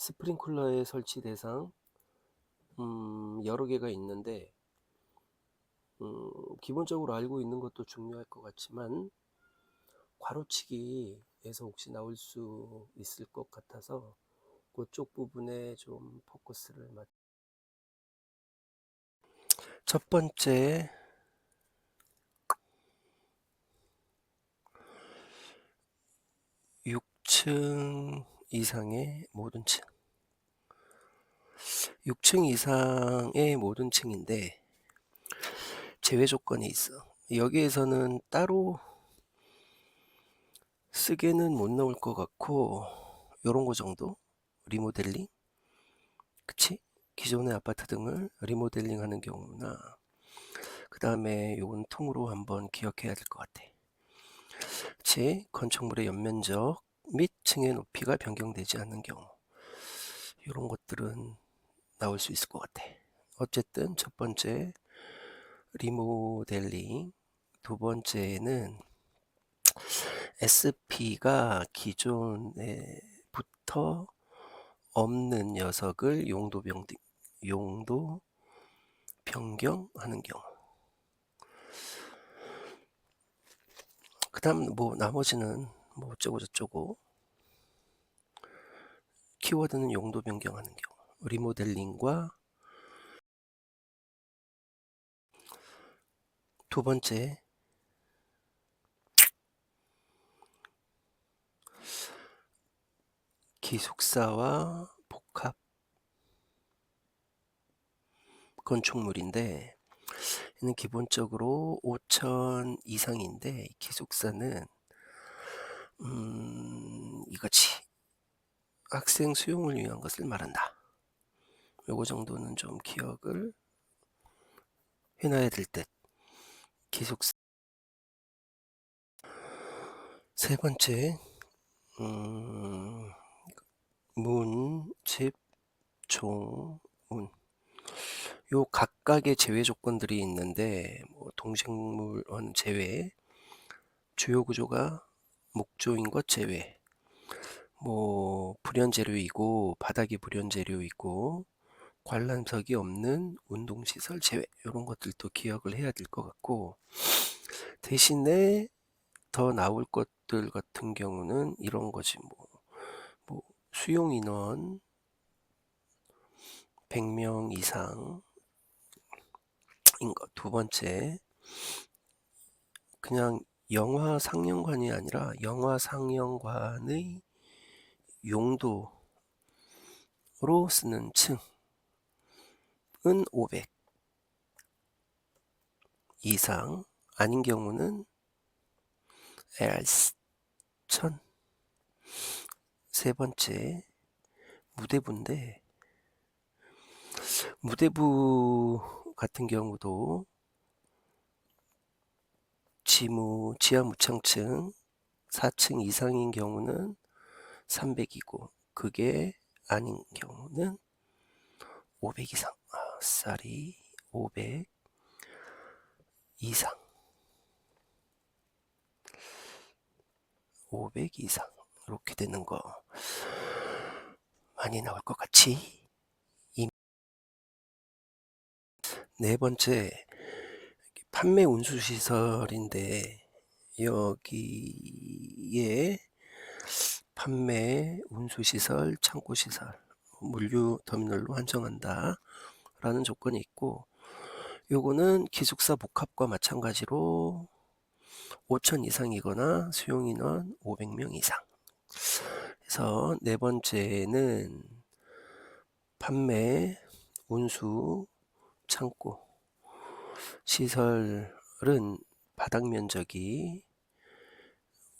스프링클러의 설치 대상 음, 여러 개가 있는데 음, 기본적으로 알고 있는 것도 중요할 것 같지만 괄호치기에서 혹시 나올 수 있을 것 같아서 그쪽 부분에 좀 포커스를 맞. 첫 번째 육층 이상의 모든 층. 6층 이상의 모든 층인데 제외 조건이 있어. 여기에서는 따로 쓰게는 못 나올 것 같고 요런 거 정도 리모델링 그치? 기존의 아파트 등을 리모델링 하는 경우나 그 다음에 요건 통으로 한번 기억해야 될 것 같아. 그치? 건축물의 연면적 및 층의 높이가 변경되지 않는 경우 이런 것들은 나올 수 있을 것 같아. 어쨌든 첫 번째 리모델링, 두 번째는 SP가 기존에부터 없는 녀석을 용도 변 용도 변경하는 경우. 그다음 뭐 나머지는 뭐 어쩌고 저쩌고 키워드는 용도 변경하는 경우. 리모델링과 두 번째 기숙사와 복합 건축물인데 얘는 기본적으로 5천 이상인데 기숙사는 음, 이거지 학생 수용을 위한 것을 말한다. 요거 정도는 좀 기억을 해놔야 될 듯. 기숙사. 세 번째, 음, 문, 집, 종, 문. 요 각각의 제외 조건들이 있는데, 뭐 동식물은 제외, 주요 구조가 목조인 것 제외, 뭐 불연 재료이고 바닥이 불연 재료이고 관람석이 없는 운동시설 제외. 이런 것들도 기억을 해야 될 것 같고 대신에 더 나올 것들 같은 경우는 이런 거지 뭐, 뭐 수용 인원 100명 이상 인 것두 번째. 그냥 영화 상영관이 아니라 영화 상영관의 용도로 쓰는 층은 500 이상 아닌 경우는 LS 1000 세 번째 무대부인데 무대부 같은 경우도 지무 지하 무창층 4층 이상인 경우는 300이고 그게 아닌 경우는 500 이상. 아, 쌀이 500 이상. 500 이상. 이렇게 되는 거 많이 나올 것 같이. 이네 번째 판매 운수 시설인데 여기에 판매 운수 시설, 창고 시설, 물류 터미널로 한정한다 라는 조건이 있고 요거는 기숙사 복합과 마찬가지로 5천 이상이거나 수용 인원 500명 이상. 그래서 네 번째는 판매, 운수, 창고, 시설은 바닥 면적이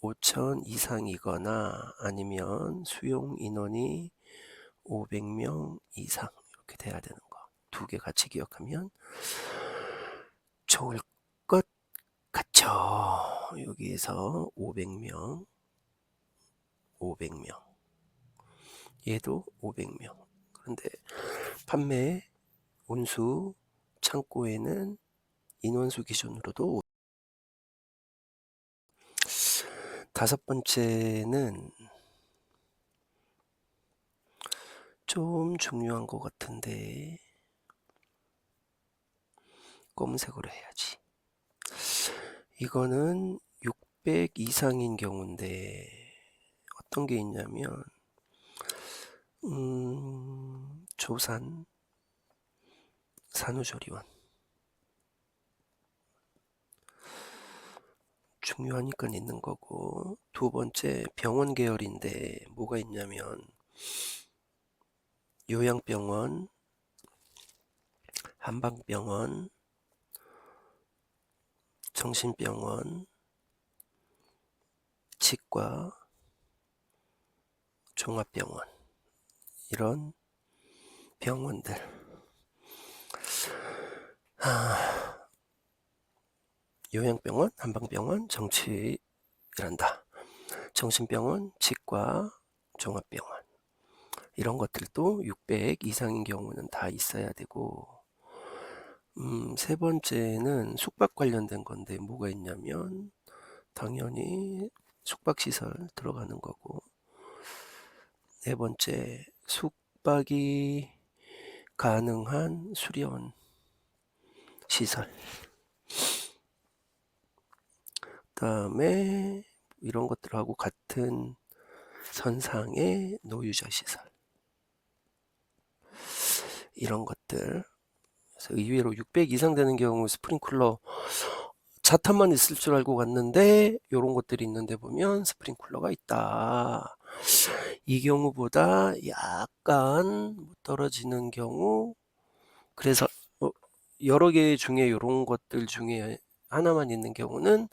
5천 이상이거나 아니면 수용 인원이 500명 이상 이렇게 돼야 되는 거. 두 개 같이 기억하면 좋을 것 같죠. 여기에서 500명, 500명. 얘도 500명. 그런데 판매, 운수, 창고에는 인원수 기준으로도 다섯 번째는 좀 중요한 것 같은데 검은색으로 해야지. 이거는 600 이상인 경우인데 어떤 게 있냐면 음, 조산 산후조리원 중요하니까 있는 거고. 두 번째 병원 계열인데 뭐가 있냐면 요양병원 한방병원 정신병원 치과 종합병원. 이런 병원들. 아, 요양병원, 한방병원, 정치란다. 정신병원, 치과, 종합병원 이런 것들도 600 이상인 경우는 다 있어야 되고 음, 세 번째는 숙박 관련된 건데 뭐가 있냐면 당연히 숙박시설 들어가는 거고 네 번째 숙박이 가능한 수련 시설 그 다음에 이런 것들하고 같은 선상의 노유자 시설 이런 것들 의외로 600 이상 되는 경우 스프링클러 자탄만 있을 줄 알고 갔는데 이런 것들이 있는데 보면 스프링클러가 있다. 이 경우보다 약간 떨어지는 경우 그래서 어, 여러 개 중에 이런 것들 중에 하나만 있는 경우는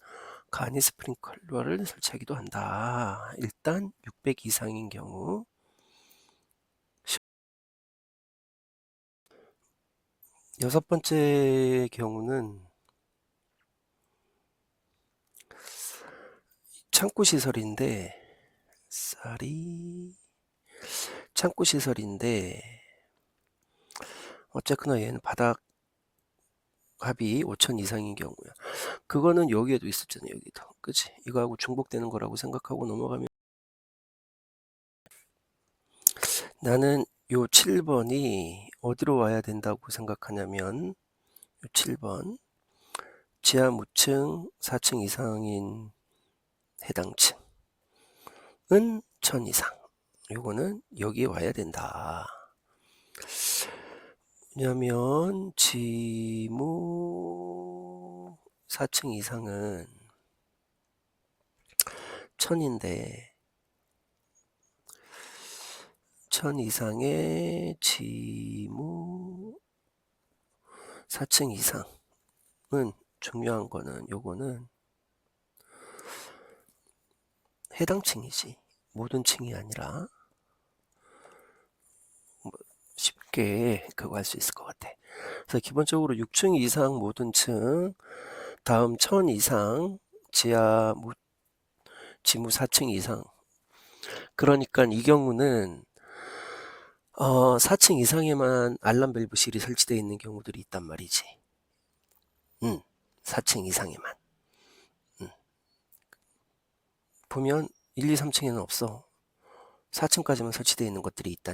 간이 스프링클러를 설치하기도 한다. 일단 600 이상인 경우 여섯 번째 경우는 창고 시설인데 쌀이 창고 시설인데 어쨌거나 얘는 바닥 합이 5천 이상인 경우야. 그거는 여기에도 있었잖아요. 여기도. 그치? 이거하고 중복되는 거라고 생각하고 넘어가면 나는 요 7번이 어디로 와야 된다고 생각하냐면 요 7번 지하 무층 4층 이상인 해당 층은 1000 이상 요거는 여기에 와야 된다. 왜냐면 지무 4층 이상은 1000인데 1000 이상의 지무 4층 이상은 중요한 거는 요거는 해당 층이지 모든 층이 아니라 뭐 쉽게 그거 할 수 있을 것 같아. 그래서 기본적으로 6층 이상 모든 층, 다음 1000 이상 지하 무, 지무 4층 이상. 그러니까 이 경우는 어, 4층 이상에만 알람 밸브실이 설치되어 있는 경우들이 있단 말이지. 음, 4층 이상에만. 음. 보면 1, 2, 3층에는 없어. 4층까지만 설치되어 있는 것들이 있다.